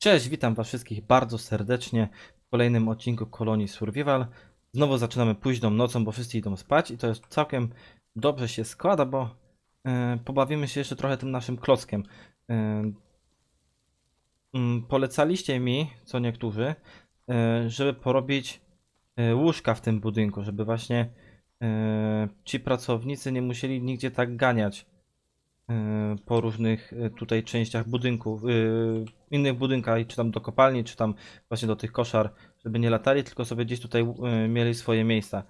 Cześć, witam was wszystkich bardzo serdecznie w kolejnym odcinku Kolonii Survival. Znowu zaczynamy późną nocą, bo wszyscy idą spać i to jest całkiem dobrze się składa, bo e, pobawimy się jeszcze trochę tym naszym klockiem. E, mm, polecaliście mi, co niektórzy, e, żeby porobić łóżka w tym budynku, żeby właśnie ci pracownicy nie musieli nigdzie tak ganiać po różnych e, tutaj częściach budynków, e, innych budynkach, czy tam do kopalni, czy tam właśnie do tych koszar, żeby nie latali, tylko sobie gdzieś tutaj mieli swoje miejsca.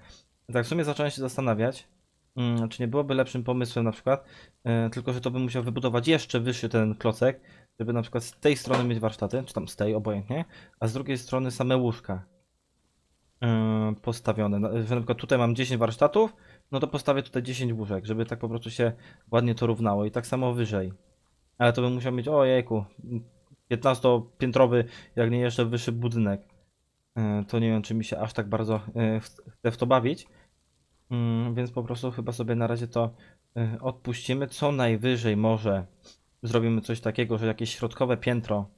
Tak w sumie zacząłem się zastanawiać, mm, czy nie byłoby lepszym pomysłem na przykład, tylko że to bym musiał wybudować jeszcze wyższy ten klocek, żeby na przykład z tej strony mieć warsztaty, czy tam z tej, obojętnie, a z drugiej strony same łóżka postawione. Że na przykład tutaj mam 10 warsztatów, no to postawię tutaj 10 łóżek, żeby tak po prostu się ładnie to równało i tak samo wyżej. Ale to bym musiał mieć, ojejku, 15-piętrowy, jak nie jeszcze wyższy budynek. E, To nie wiem, czy mi się aż tak bardzo e, ch- chce w to bawić. Mm, Więc po prostu chyba sobie na razie to e, odpuścimy. Co najwyżej może zrobimy coś takiego, że jakieś środkowe piętro.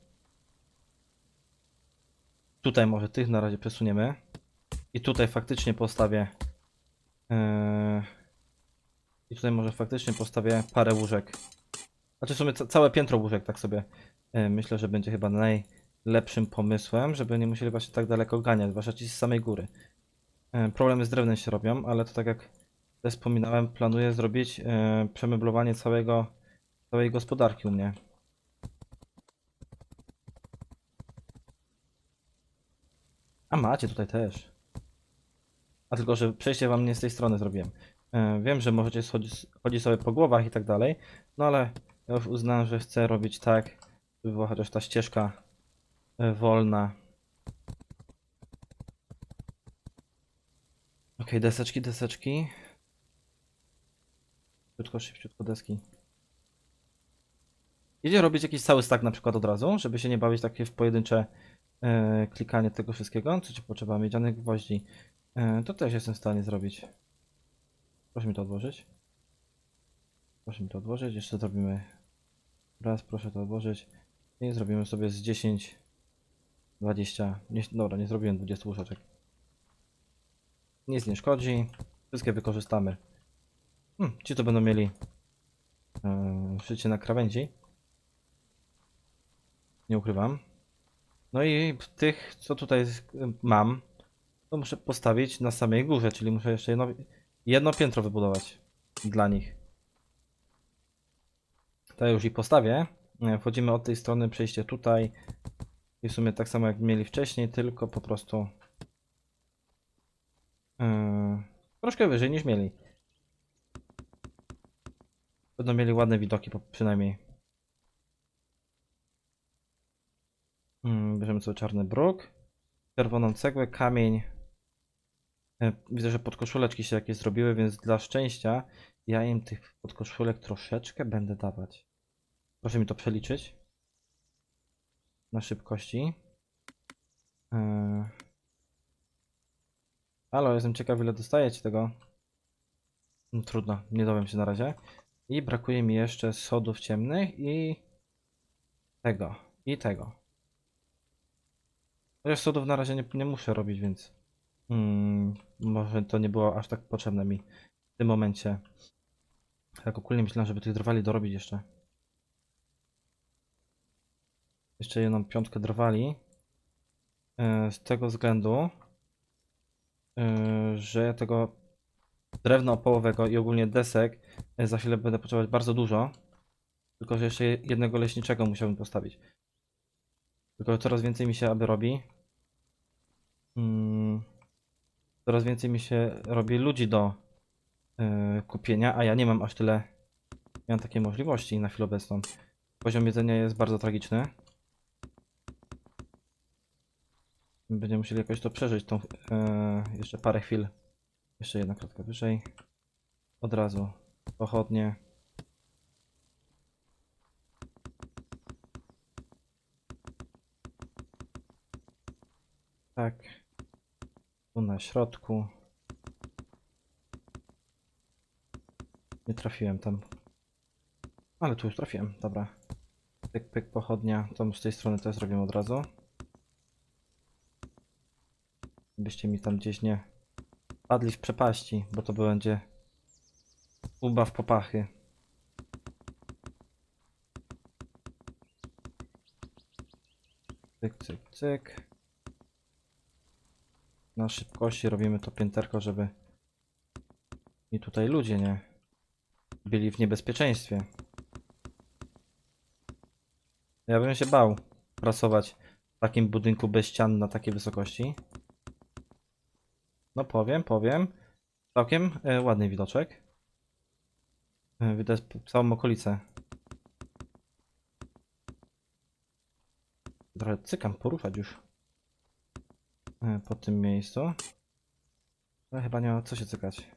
Tutaj może tych na razie przesuniemy. I tutaj faktycznie postawię. E, I tutaj może faktycznie postawię parę łóżek. Znaczy w sumie ca- całe piętro łóżek, tak sobie e, myślę, że będzie chyba najlepszym pomysłem, żeby nie musieli właśnie tak daleko ganiać, zwłaszcza ci z samej góry. E, Problemy z drewnem się robią, ale to tak jak wspominałem, planuję zrobić przemeblowanie całego, całej gospodarki u mnie. A macie tutaj też. A tylko, że przejście wam nie z tej strony zrobiłem. E, Wiem, że możecie schodzić, chodzić sobie po głowach i tak dalej, no ale ja już uznałem, że chcę robić tak, żeby była chociaż ta ścieżka e, wolna. Okej, deseczki, deseczki. Szybciutko, szybciutko deski. Idzie robić jakiś cały stack na przykład od razu, żeby się nie bawić takie w pojedyncze e, klikanie tego wszystkiego. Co ci potrzeba? Miedzianych gwoździ. E, to też jestem w stanie zrobić. Proszę mi to odłożyć. Proszę mi to odłożyć. Jeszcze zrobimy raz, proszę to odłożyć. I zrobimy sobie z 10, 20. Nie, dobra, nie zrobiłem 20 łóżeczek. Nic nie szkodzi. Wszystkie wykorzystamy. Hmm, ci to będą mieli yy, szycie na krawędzi. Nie ukrywam. No i tych, co tutaj mam, to muszę postawić na samej górze, czyli muszę jeszcze jedno, jedno piętro wybudować dla nich. To już i postawię. E, Wchodzimy od tej strony, przejście tutaj. I w sumie tak samo jak mieli wcześniej, tylko po prostu yy, troszkę wyżej niż mieli. Będą mieli ładne widoki przynajmniej. Mm, bierzemy sobie czarny bruk, czerwoną cegłę, kamień. E, Widzę, że podkoszuleczki się jakieś zrobiły, więc dla szczęścia ja im tych podkoszulek troszeczkę będę dawać. Proszę mi to przeliczyć. Na szybkości. Yy. Halo, jestem ciekaw ile dostajecie tego. No, trudno, nie dowiem się na razie. I brakuje mi jeszcze sodów ciemnych i tego. I tego. Chociaż sodów na razie nie, nie muszę robić, więc mm, może to nie było aż tak potrzebne mi w tym momencie. Tak ogólnie myślałem, żeby tych drwali dorobić jeszcze. Jeszcze jedną piątkę drwali. e, Z tego względu, e, że tego drewna opołowego i ogólnie desek e, za chwilę będę potrzebować bardzo dużo. Tylko, że jeszcze jednego leśniczego musiałbym postawić. Tylko coraz więcej mi się aby robi. Mm, coraz więcej mi się robi ludzi do e, kupienia, a ja nie mam aż tyle. Nie mam takiej możliwości na chwilę obecną. Poziom jedzenia jest bardzo tragiczny. Będziemy musieli jakoś to przeżyć, tą e, jeszcze parę chwil. Jeszcze jedna kratka wyżej. Od razu pochodnie. Tak. Tu na środku. Nie trafiłem tam. Ale tu już trafiłem, dobra. Pyk, pyk, pochodnia. To z tej strony też zrobimy od razu. Byście mi tam gdzieś nie padli w przepaści, bo to będzie ubaw popachy. Cyk, cyk, cyk. Na szybkości robimy to pięterko, żeby i tutaj ludzie nie byli w niebezpieczeństwie. Ja bym się bał pracować w takim budynku bez ścian na takiej wysokości. No powiem, powiem. Całkiem e, ładny widoczek. E, widać całą okolicę. Trochę cykam poruszać już po tym miejscu. Ale chyba nie ma co się cykać.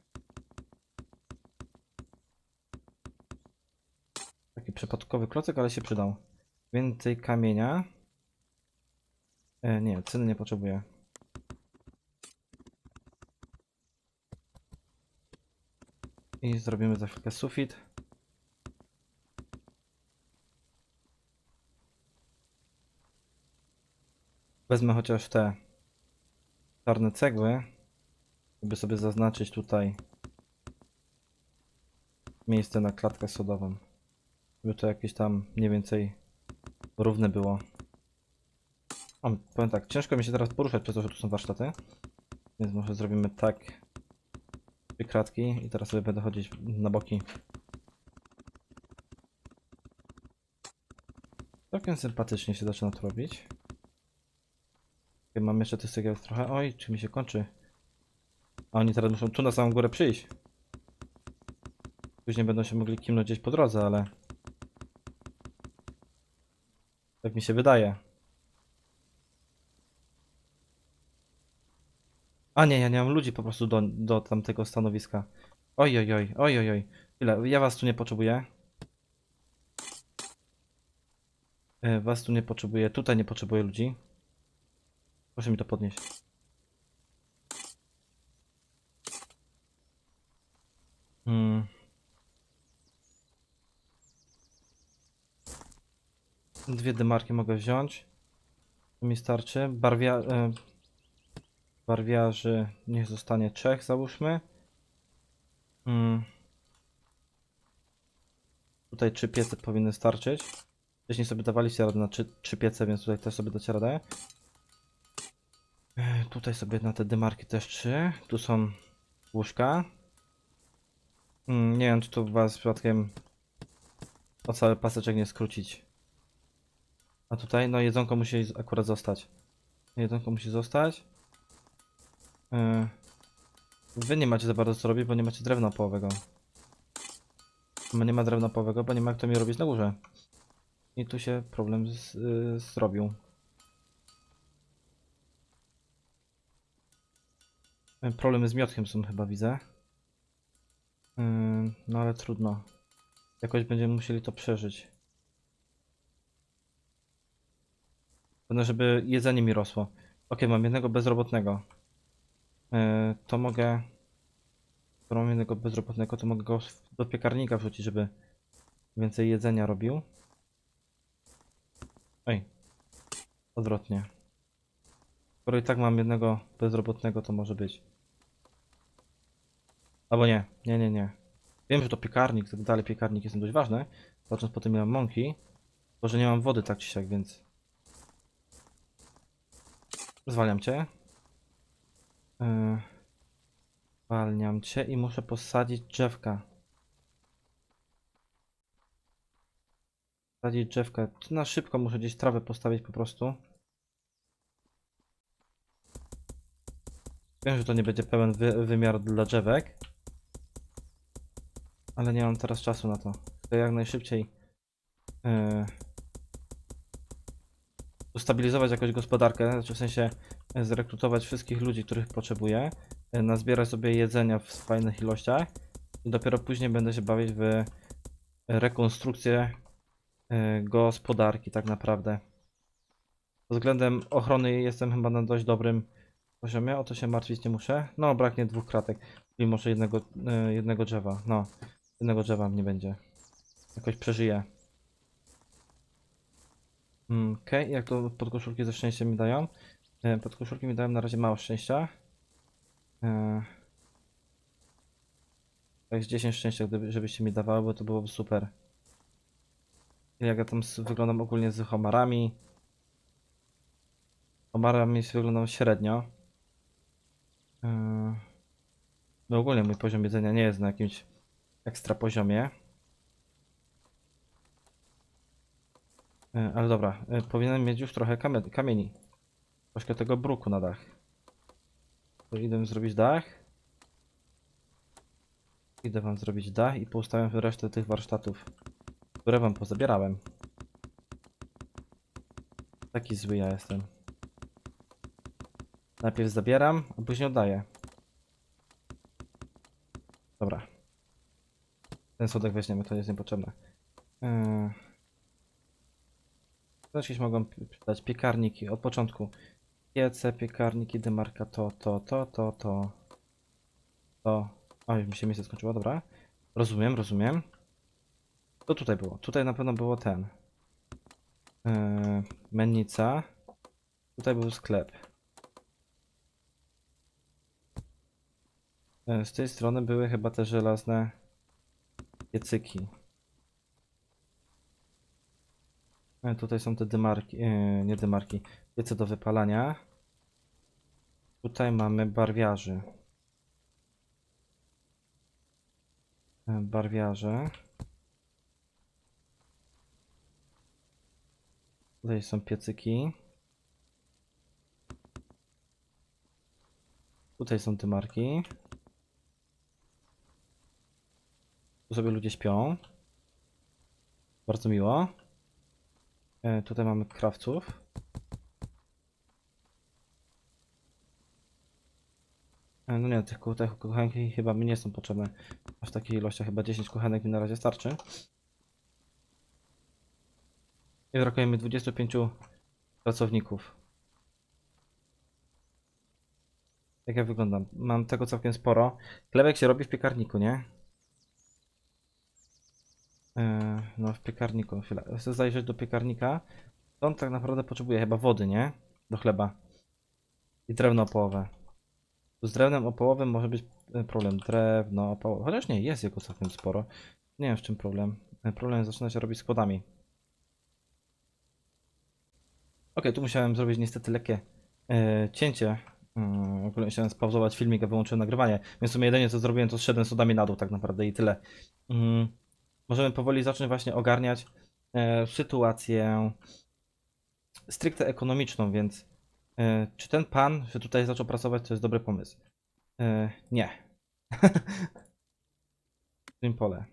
Taki przypadkowy klocek, ale się przydał. Więcej kamienia. E, nie, cyny nie potrzebuję. I zrobimy za chwilkę sufit. Wezmę chociaż te czarne cegły, żeby sobie zaznaczyć tutaj miejsce na klatkę sodową. Żeby to jakieś tam mniej więcej równe było. O, powiem tak, ciężko mi się teraz poruszać przez to, że tu są warsztaty. Więc może zrobimy tak. Trzy kratki i teraz sobie będę chodzić na boki. Całkiem sympatycznie się zaczyna to robić. Mam jeszcze tych cegieł trochę. Oj, czy mi się kończy? A oni teraz muszą tu na samą górę przyjść. Później będą się mogli kimnąć gdzieś po drodze, ale... Tak mi się wydaje. A nie, ja nie mam ludzi po prostu do, do tamtego stanowiska. Oj, oj, oj, oj, oj, oj. Ja was tu nie potrzebuję. E, Was tu nie potrzebuję. Tutaj nie potrzebuję ludzi. Proszę mi to podnieść. Hmm. Dwie dymarki mogę wziąć. To mi starczy. Barwia... E, barwiarzy niech zostanie trzech, załóżmy. Mm. Tutaj trzy piece powinny starczyć. Wcześniej sobie dawaliście radę na trzy, trzy piece, więc tutaj też sobie dacie radę. E, Tutaj sobie na te dymarki też trzy. Tu są łóżka. Mm, nie wiem, czy tu was przypadkiem o cały paseczek nie skrócić. A tutaj, no jedzonko musi akurat zostać. Jedzonko musi zostać. Yy. Wy nie macie za bardzo co robić, bo nie macie drewna połowego. Nie ma drewna połowego, bo nie ma kto mi robić na górze. I tu się problem z, yy, zrobił. Problemy z miotkiem są chyba, widzę. No ale trudno. Jakoś będziemy musieli to przeżyć. Będę, żeby jedzenie mi rosło. Ok, mam jednego bezrobotnego. Yy, to mogę. Skoro mam jednego bezrobotnego, to mogę go do piekarnika wrzucić, żeby więcej jedzenia robił. Ej. Odwrotnie. Skoro i tak mam jednego bezrobotnego, to może być. Albo nie, nie, nie, nie. Wiem, że to piekarnik, tak dalej, piekarnik jest dość ważny. Patrząc po tym, mam mąki, to że nie mam wody tak czy siak, więc. Zwalniam cię. Yy, Zwalniam cię i muszę posadzić drzewka. Posadzić drzewka. Na szybko muszę gdzieś trawę postawić po prostu. Wiem, że to nie będzie pełen wy wymiar dla drzewek. Ale nie mam teraz czasu na to. Chcę jak najszybciej yy, ustabilizować jakoś gospodarkę, znaczy w sensie e, zrekrutować wszystkich ludzi, których potrzebuję, e, nazbierać sobie jedzenia w fajnych ilościach i dopiero później będę się bawić w rekonstrukcję e, gospodarki tak naprawdę. Pod względem ochrony jestem chyba na dość dobrym poziomie, o to się martwić nie muszę. No, braknie dwóch kratek, czyli może jednego, e, jednego drzewa. No, jednego drzewa nie będzie. Jakoś przeżyję. Mm, Okej, jak to podkoszulki ze szczęściem mi dają? E, Podkoszulki mi dają na razie mało szczęścia. E, Tak z 10 szczęścia, gdyby, żebyście mi dawały, bo to byłoby super. Jak ja tam wyglądam ogólnie z homarami. Homarami wyglądam średnio. E, No ogólnie mój poziom jedzenia nie jest na jakimś ekstra poziomie. E, Ale dobra, e, powinienem mieć już trochę kamieni. Troszkę tego bruku na dach. To idę zrobić dach. Idę wam zrobić dach i poustawiam resztę tych warsztatów, które wam pozabierałem. Taki zły ja jestem. Najpierw zabieram, a później oddaję. Dobra. Ten sodek weźmiemy, to jest niepotrzebne. Też jakieś mogą przydać piekarniki od początku. Piece, piekarniki, demarka, to, to, to, to, to. To. O, już mi się miejsce skończyło, dobra. Rozumiem, rozumiem. To tutaj było. Tutaj na pewno było ten. Yy, mennica. Tutaj był sklep. Yy, z tej strony były chyba te żelazne piecyki. E, Tutaj są te dymarki, e, nie dymarki, piece do wypalania. Tutaj mamy barwiarzy. E, Barwiarze. Tutaj są piecyki. Tutaj są dymarki. Tu sobie ludzie śpią. Bardzo miło. E, tutaj mamy krawców. E, no nie, tych, tych kuchenki chyba mi nie są potrzebne. Aż w takiej ilości, chyba 10 kuchenek mi na razie starczy. I brakuje mi 25 pracowników. Jak ja wyglądam? Mam tego całkiem sporo. Chlebek się robi w piekarniku, nie? Eee, no w piekarniku, chwilę. Chcę zajrzeć do piekarnika. On tak naprawdę potrzebuje chyba wody, nie? Do chleba. I drewno opołowe. Tu Z drewnem opołowym może być e, problem. Drewno opołowe. Chociaż nie, jest jego całkiem sporo. Nie wiem w czym problem. E, Problem zaczyna się robić z kłodami. Ok, tu musiałem zrobić niestety lekkie e, cięcie. Mm, ogólnie chciałem spauzować filmik, a wyłączyłem nagrywanie. Więc w sumie jedynie co zrobiłem, to zszedłem sodami na dół tak naprawdę i tyle. Mm, możemy powoli zacząć właśnie ogarniać e, sytuację stricte ekonomiczną, więc e, czy ten pan, że tutaj zaczął pracować, to jest dobry pomysł? E, nie. Posuń pole.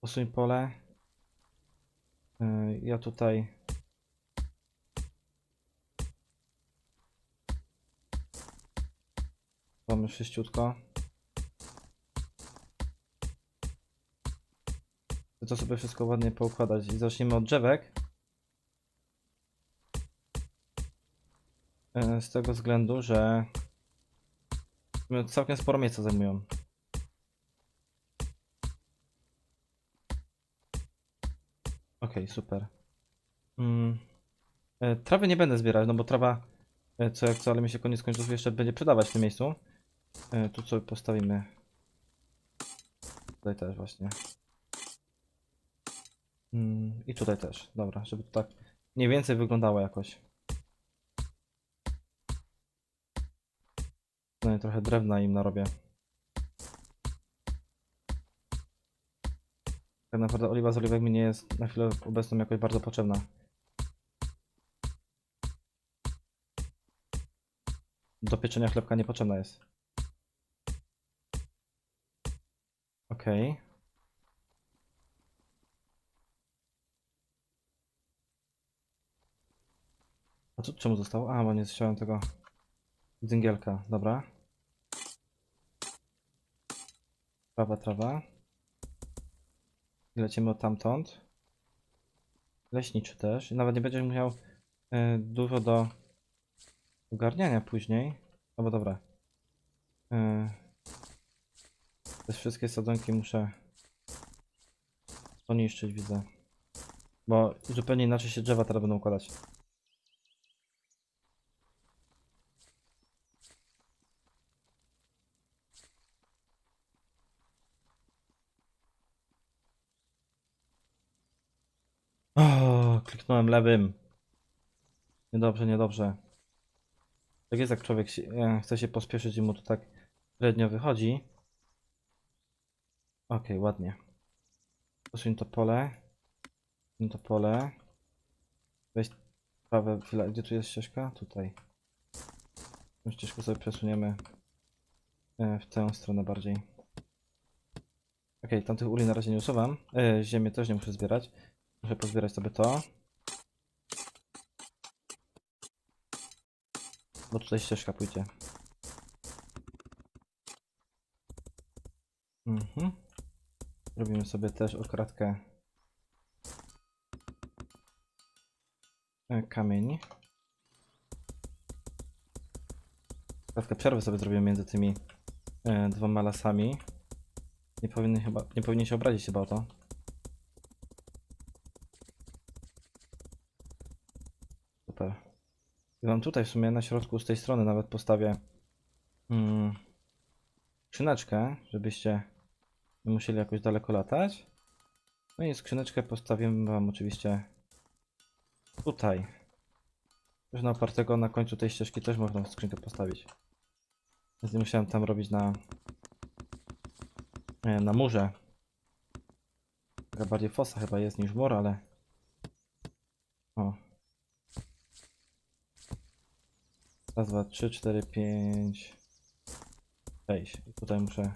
Posuń pole. E, ja tutaj mamy sześciutko. Chcę to sobie wszystko ładnie poukładać i zaczniemy od drzewek. E, Z tego względu, że no, całkiem sporo miejsca zajmują. Okej, super. Mm. E, Trawy nie będę zbierać, no bo trawa e, co jak co, ale mi się koniec końców jeszcze będzie przydawać w tym miejscu. Tu sobie postawimy. Tutaj też właśnie. Mm, I tutaj też, dobra, żeby to tak mniej więcej wyglądało jakoś. No i trochę drewna im narobię. Tak naprawdę oliwa z oliwek mi nie jest na chwilę obecną jakoś bardzo potrzebna. Do pieczenia chlebka niepotrzebna jest. Okej. A tu czemu zostało? A, bo nie zsiałem tego dyngielka. Dobra. Trawa, trawa. Lecimy od tamtąd. Leśniczy też. Nawet nie będziesz musiał e, dużo do ogarniania później. No bo dobra. E, te wszystkie sadzonki muszę poniszczyć, widzę. Bo zupełnie inaczej się drzewa teraz będą układać. O, kliknąłem lewym. Niedobrze, niedobrze. Tak jest, jak człowiek się, e, chce się pospieszyć i mu to tak średnio wychodzi. Okej, ładnie. Posuń to pole. Posuń to pole. Weź prawe. Gdzie tu jest ścieżka? Tutaj. Tą ścieżkę sobie przesuniemy e, w tę stronę bardziej. Okej, tamtych uli na razie nie usuwam. E, ziemię też nie muszę zbierać. Muszę pozbierać sobie to. Bo tutaj ścieżka pójdzie. Mhm. Robimy sobie też okradkę e, kamień. Okradkę przerwy sobie zrobimy między tymi e, dwoma lasami. Nie powinien chyba, nie powinien się obrazić chyba o to. Super. I wam tutaj w sumie na środku z tej strony nawet postawię mm, skrzyneczkę, żebyście nie musieli jakoś daleko latać. No i skrzyneczkę postawimy wam oczywiście tutaj. Już na opartego na końcu tej ścieżki też można skrzynkę postawić. Więc nie musiałem tam robić na nie, na murze. Taka bardziej fosa chyba jest niż mur, ale o. Raz, dwa, trzy, cztery, pięć, sześć. I tutaj muszę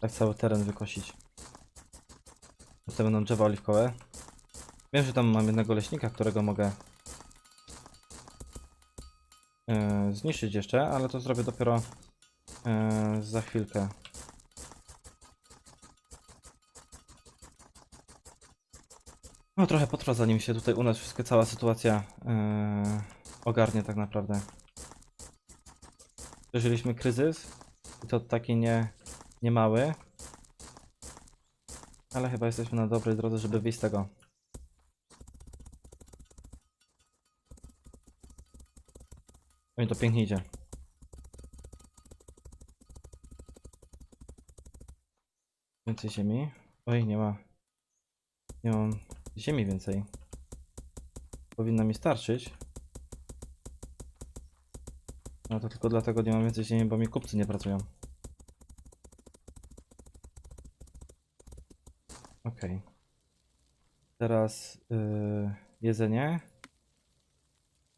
tak cały teren wykosić. Tutaj będą drzewa oliwkowe. Wiem, że tam mam jednego leśnika, którego mogę yy, zniszczyć jeszcze, ale to zrobię dopiero yy, za chwilkę. No trochę potrwa zanim się tutaj u nas wszystko, cała sytuacja yy, ogarnie tak naprawdę. Przeżyliśmy kryzys i to taki nie, nie mały. Ale chyba jesteśmy na dobrej drodze, żeby wyjść z tego. Oj, to pięknie idzie. Więcej ziemi. Oj, nie ma. Nie mam ziemi więcej. Powinno mi starczyć. No to tylko dlatego nie mam więcej ziemi, bo mi kupcy nie pracują. Okej. Teraz yy, jedzenie.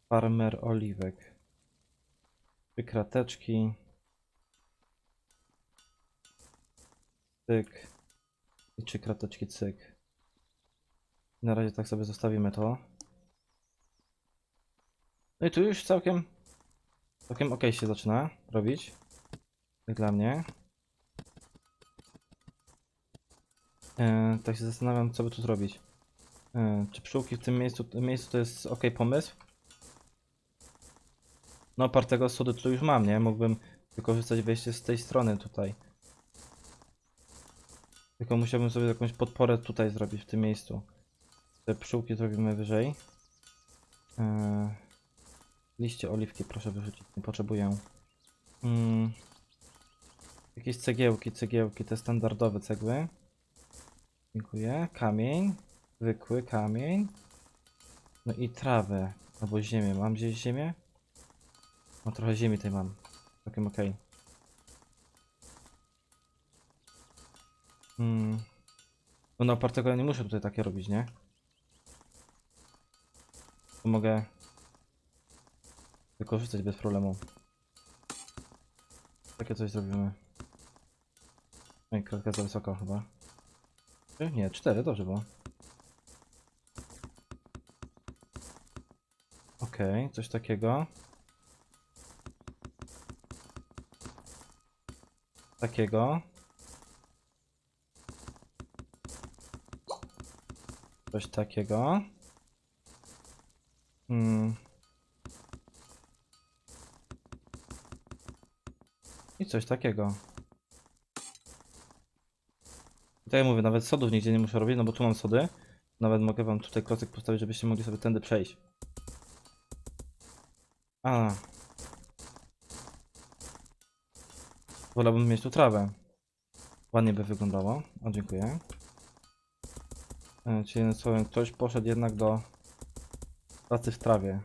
Farmer oliwek. Trzy krateczki. Cyk. I trzy krateczki cyk. Na razie tak sobie zostawimy to. No i tu już całkiem całkiem ok się zaczyna robić. Jak dla mnie. E, tak się zastanawiam, co by tu zrobić. E, czy pszczółki w tym miejscu, miejscu to jest ok pomysł? No, opartego sodu tu już mam, nie? Mógłbym wykorzystać wejście z tej strony tutaj. Tylko musiałbym sobie jakąś podporę tutaj zrobić w tym miejscu. Te pszczółki zrobimy wyżej. Eee, liście oliwki proszę wyrzucić, nie potrzebuję. Mm, jakieś cegiełki, cegiełki, te standardowe cegły. Dziękuję. Kamień. Zwykły kamień. No i trawę. Albo ziemię. Mam gdzieś ziemię? No trochę ziemi tutaj mam. Całkiem okej. Hmm. No na opartego ja nie muszę tutaj takie robić, nie? Mogę wykorzystać bez problemu. Takie coś zrobimy. Oj, kratka za wysoko chyba. Nie, cztery, dobrze było. Okej, coś takiego. Takiego. Coś takiego. Hmm. I coś takiego. I Tak jak mówię, nawet sodów nigdzie nie muszę robić, no bo tu mam sody. Nawet mogę wam tutaj klocek postawić, żebyście mogli sobie tędy przejść. A. Wolałbym mieć tu trawę. Ładnie by wyglądało. O, dziękuję. E, Czyli słowem, ktoś poszedł jednak do pracy w trawie.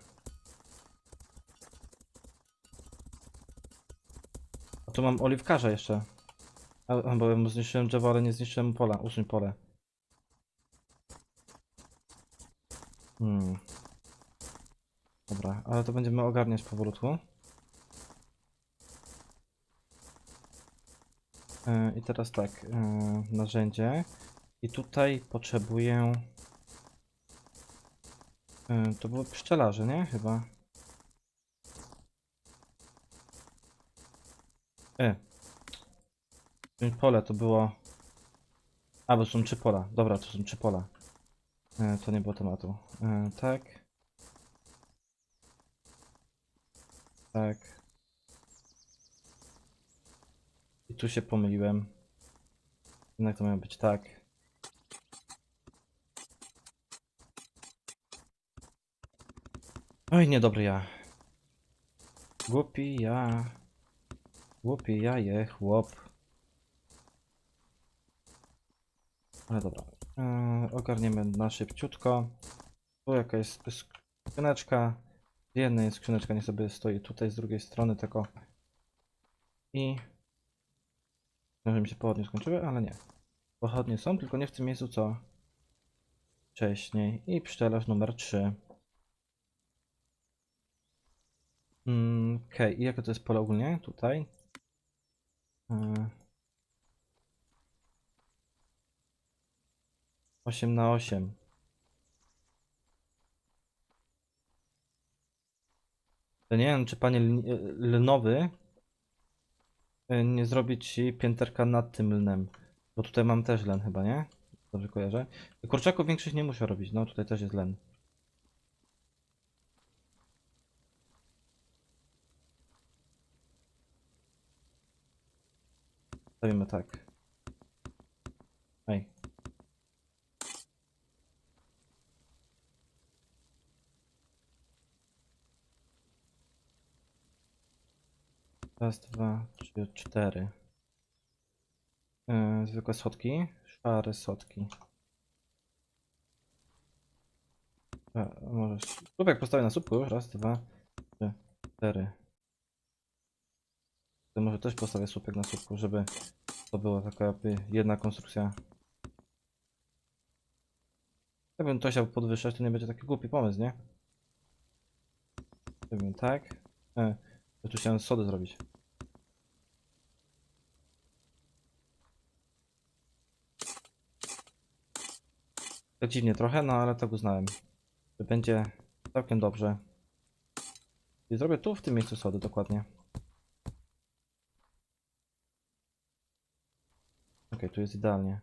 A tu mam oliwkarza jeszcze. A, bo ja mu zniszczyłem drzewo, ale nie zniszczyłem pola. Usuń pole. Hmm. Dobra, ale to będziemy ogarniać powolutku. E, I teraz tak, e, narzędzie. I tutaj potrzebuję... E, To było pszczelarze, nie? Chyba. E. Pole to było... A, bo są trzy pola. Dobra, to są trzy pola. E, To nie było tematu. E, Tak. Tak. I tu się pomyliłem. Jednak to miało być tak. Oj, niedobry ja. Głupi ja. Głupi ja je, chłop. Ale dobra. Eee, ogarniemy na szybciutko. Tu jaka jest skrzyneczka. Z jednej skrzyneczka, nie sobie stoi tutaj z drugiej strony tylko. I... Może mi się pochodnie skończyły, ale nie. Pochodnie są, tylko nie w tym miejscu co wcześniej. I pszczelarz numer 3. Mm, Okej, i jakie to jest pole ogólnie? Tutaj. Eee. 8 na 8. To nie wiem, czy panie lnowy e, nie zrobi ci pięterka nad tym lnem. Bo tutaj mam też len chyba, nie? Dobrze kojarzę. Kurczaków większość nie muszę robić, no tutaj też jest len. Stawimy tak. Ej. Raz, dwa, trzy, cztery. Yy, zwykłe schodki. Szare schodki. A, może słupek postawię na słupku. Raz, dwa, trzy, cztery. To może też postawię słupek na słupku, żeby to była taka jedna konstrukcja. Jakbym to chciał podwyższać, to nie będzie taki głupi pomysł, nie? Zrobimy tak. E, ja tu chciałem sody zrobić. Tak dziwnie trochę, no ale tak uznałem. Że będzie całkiem dobrze. I zrobię tu w tym miejscu sody dokładnie. Okej, tu jest idealnie.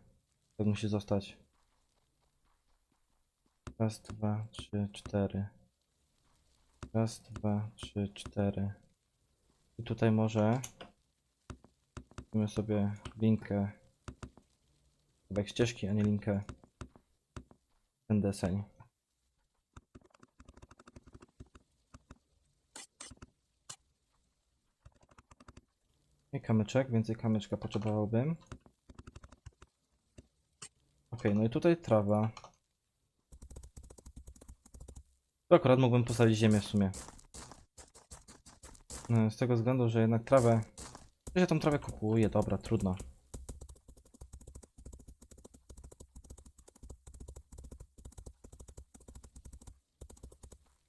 Tak musi zostać. Raz, dwa, trzy, cztery. Raz, dwa, trzy, cztery. I tutaj może Zrobimy sobie linkę. Chyba jak ścieżki, a nie linkę. Ten deseń. I kamyczek, więcej kamyczka potrzebowałbym. Okej, no i tutaj trawa. Tu akurat mógłbym postawić ziemię w sumie. No, Z tego względu, że jednak trawę... Ja tą trawę kupuję, dobra, trudno.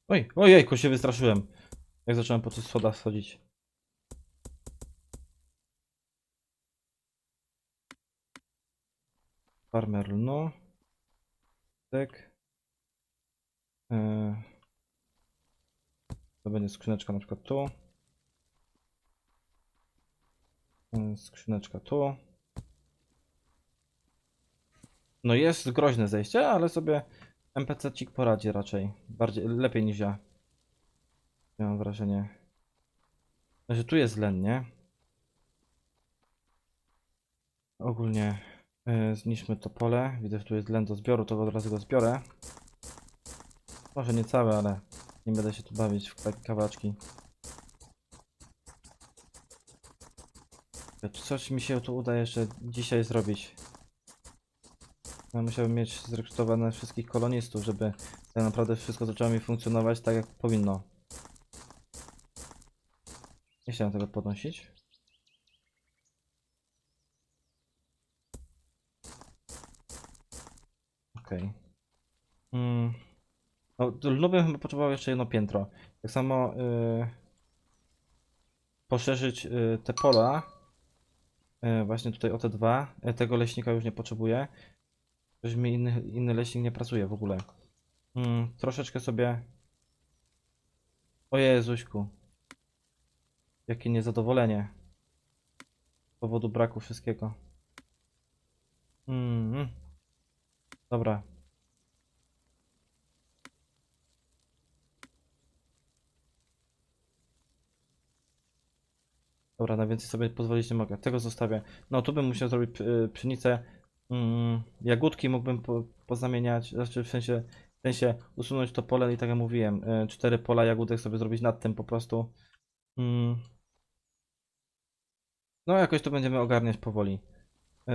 Oj, ojejku, się wystraszyłem. Jak zacząłem po tych schodach schodzić. Farmer lnu. Tak. Eee. To będzie skrzyneczka na przykład tu. Eee, Skrzyneczka tu. No jest groźne zejście, ale sobie NPC-cik poradzi raczej. Bardziej, lepiej niż ja. Mam wrażenie. Że tu jest len, nie? Ogólnie zniszczmy to pole. Widzę, że tu jest len do zbioru, to od razu go zbiorę. Może nie całe, ale nie będę się tu bawić w takie kawaczki. Czy coś mi się tu uda jeszcze dzisiaj zrobić? Ja musiałbym mieć zrekrutowane wszystkich kolonistów, żeby tak naprawdę wszystko zaczęło mi funkcjonować tak jak powinno. Nie chciałem tego podnosić. Okej. Mm. No, bym chyba potrzebował jeszcze jedno piętro. Tak samo yy, poszerzyć yy, te pola. Yy, właśnie tutaj o te dwa. Tego leśnika już nie potrzebuję. Coś mi inny, inny leśnik nie pracuje w ogóle. Mm, troszeczkę sobie. O Jezuśku. Jakie niezadowolenie. Z powodu braku wszystkiego. Mm. Dobra. Dobra, na więcej sobie pozwolić nie mogę. Tego zostawię. No, tu bym musiał zrobić y, pszenicę. Mm, jagódki mógłbym po, pozamieniać, znaczy w sensie, w sensie usunąć to pole i tak jak mówiłem, y, cztery pola jagódek sobie zrobić nad tym po prostu. Mm. No, jakoś to będziemy ogarniać powoli. Y,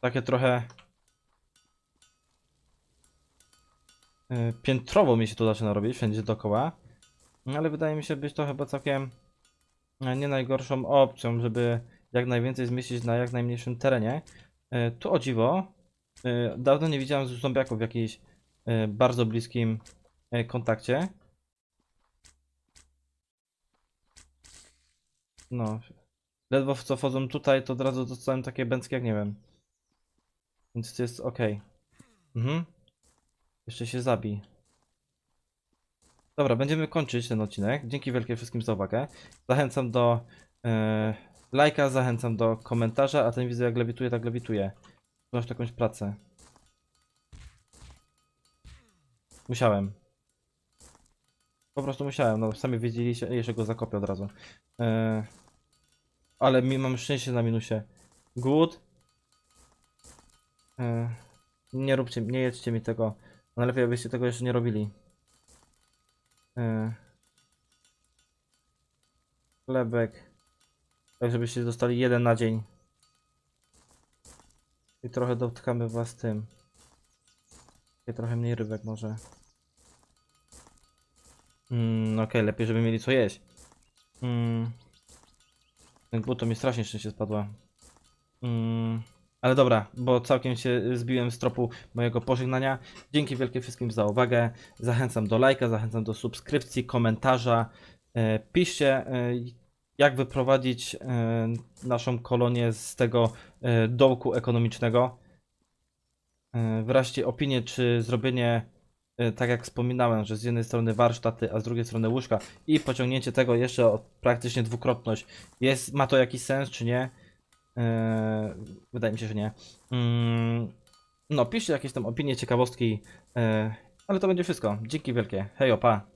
takie trochę piętrowo mi się tu zaczyna robić, wszędzie dookoła. Ale wydaje mi się być to chyba całkiem e, nie najgorszą opcją, żeby jak najwięcej zmieścić na jak najmniejszym terenie. E, Tu o dziwo, e, dawno nie widziałem zombiaków w jakiejś bardzo bliskim kontakcie. No, ledwo w co wchodzą tutaj, to od razu dostałem takie bęcki jak nie wiem. Więc to jest ok. Mhm. Jeszcze się zabij. Dobra, będziemy kończyć ten odcinek. Dzięki wielkie wszystkim za uwagę. Zachęcam do e, lajka, zachęcam do komentarza, a ten widzę jak lewituje, tak lewituje. Masz jakąś pracę. Musiałem. Po prostu musiałem, no sami wiedzieliście, jeszcze go zakopię od razu. E, ale mi mam szczęście na minusie. Głód. E, nie róbcie, nie jedźcie mi tego. Najlepiej abyście tego jeszcze nie robili. E, Chlebek. Tak, żebyście dostali jeden na dzień. I trochę dotkamy was tym. I trochę mniej rybek może. Mm, okej, lepiej żeby mieli co jeść. Mm. Ten to mi strasznie szczęście spadła. Mm. Ale dobra, bo całkiem się zbiłem z tropu mojego pożegnania. Dzięki wielkie wszystkim za uwagę. Zachęcam do lajka, zachęcam do subskrypcji, komentarza. E, piszcie, e, jak wyprowadzić e, naszą kolonię z tego dołku ekonomicznego. Wyraźcie opinię, czy zrobienie, tak jak wspominałem, że z jednej strony warsztaty, a z drugiej strony łóżka i pociągnięcie tego jeszcze o praktycznie dwukrotność, jest, ma to jakiś sens, czy nie? E, wydaje mi się, że nie. Mm, no, piszcie jakieś tam opinie, ciekawostki, e, ale to będzie wszystko. Dzięki wielkie. Hej, opa.